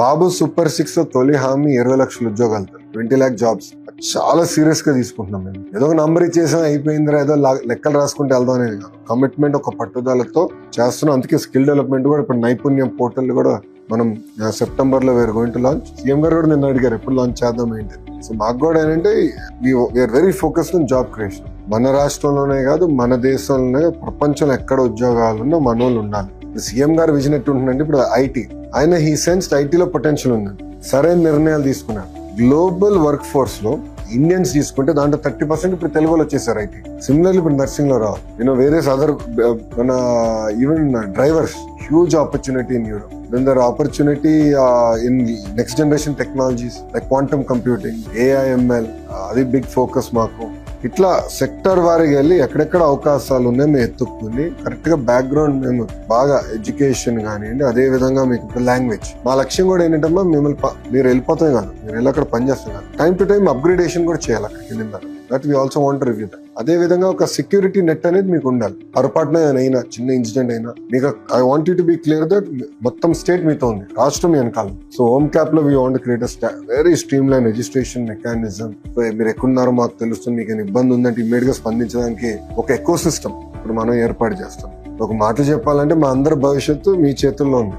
బాబు super six తొలి హామీ ఇరవై లక్షల ఉద్యోగాలు ట్వంటీ ల్యాక్ జాబ్స్. చాలా సీరియస్గా తీసుకుంటున్నాం మేము. ఏదో ఒక నంబర్ ఇచ్చేసాం అయిపోయిందిరా ఏదో లా- లెక్కలు రాసుకుంటే వెళ్దాం అనేది కాదు. కమిట్మెంట్ ఒక పట్టుదలతో చేస్తున్నాం. అందుకే స్కిల్ డెవలప్మెంట్ కూడా ఇప్పుడు నైపుణ్యం పోర్టల్ కూడా మనం సెప్టెంబర్లో వేరు గోయింగ్ టు లాంచ్ సీఎం గారు కూడా నిన్న అడిగారు ఎప్పుడు లాంచ్ చేద్దాం ఏంటి? సో మాకు కూడా ఏంటంటే we are very focused on job creation మన రాష్ట్రంలోనే కాదు మన దేశంలోనే ప్రపంచంలో ఎక్కడ ఉద్యోగాలు ఉన్నా మన వాళ్ళు ఉండాలి. సీఎం గారు విజన్ ఎట్టుంటుందంటే ఇప్పుడు ఐటీ ఆయన హీ సెన్స్ ఐటీలో పొటెన్షియల్ ఉంది. సరైన నిర్ణయాలు తీసుకున్నారు. గ్లోబల్ వర్క్ ఫోర్స్లో ఇండియన్స్ తీసుకుంటే దాంట్లో థర్టీ పర్సెంట్ ఇప్పుడు తెలుగులో వచ్చేసారు ఐటీ సిమిలర్లీ ఇప్పుడు నర్సింగ్లో రావాలి యూనో వేరియస్ అదర్ మన even drivers huge opportunity in Europe then there opportunity in next generation technologies like quantum computing AIML అది బిగ్ ఫోకస్ మాకు. ఇట్లా సెక్టర్ వారికి వెళ్ళి ఎక్కడెక్కడ అవకాశాలు ఉన్నాయో మేము ఎత్తుక్కుని కరెక్ట్గా బ్యాక్గ్రౌండ్ మేము బాగా ఎడ్యుకేషన్ కానివ్వండి అదే విధంగా మీకు లాంగ్వేజ్ మా లక్ష్యం కూడా ఏంటంటే మిమ్మల్ని ప- మీరు వెళ్ళిపోతాయి కాదు మీరు వెళ్ళి అక్కడ పనిచేస్తాం కాదు. టైం టు టైం అప్గ్రేడేషన్ కూడా చేయాలి అక్కడ వెళ్ళిన that we also want review అదే విధంగా ఒక సెక్యూరిటీ నెట్ అనేది మీకు ఉండాలి. పొరపాటున అయినా చిన్న ఇన్సిడెంట్ అయినా. మీకు I want you to be clear that మొత్తం స్టేట్ మీతో ఉంది. రాష్ట్రం మీ వెనకాల so home క్యాప్లో we want create very streamline registration mechanism మీరు ఎక్కడున్నారో మాకు తెలుస్తుంది. మీకు ఇబ్బంది ఉందంటే ఇమ్మీడియట్గా స్పందించడానికి ఒక ఎకో సిస్టమ్ ఇప్పుడు మనం ఏర్పాటు చేస్తాం. ఒక మాట చెప్పాలంటే మా అందరి భవిష్యత్తు మీ చేతుల్లో ఉంది.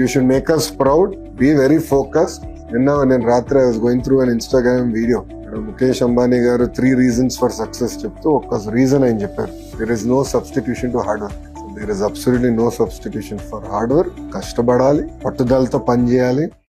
You should make us proud be very focus నిన్న నేను రాత్రి I was going through an Instagram video Mukesh Ambani గారు త్రీ రీజన్స్ ఫర్ సక్సెస్ చెప్తూ ఒక రీజన్ ఆయన చెప్పారు. There is no substitution to hard work there is absolutely no substitution for hard work కష్టపడాలి పట్టుదలతో పని చేయాలి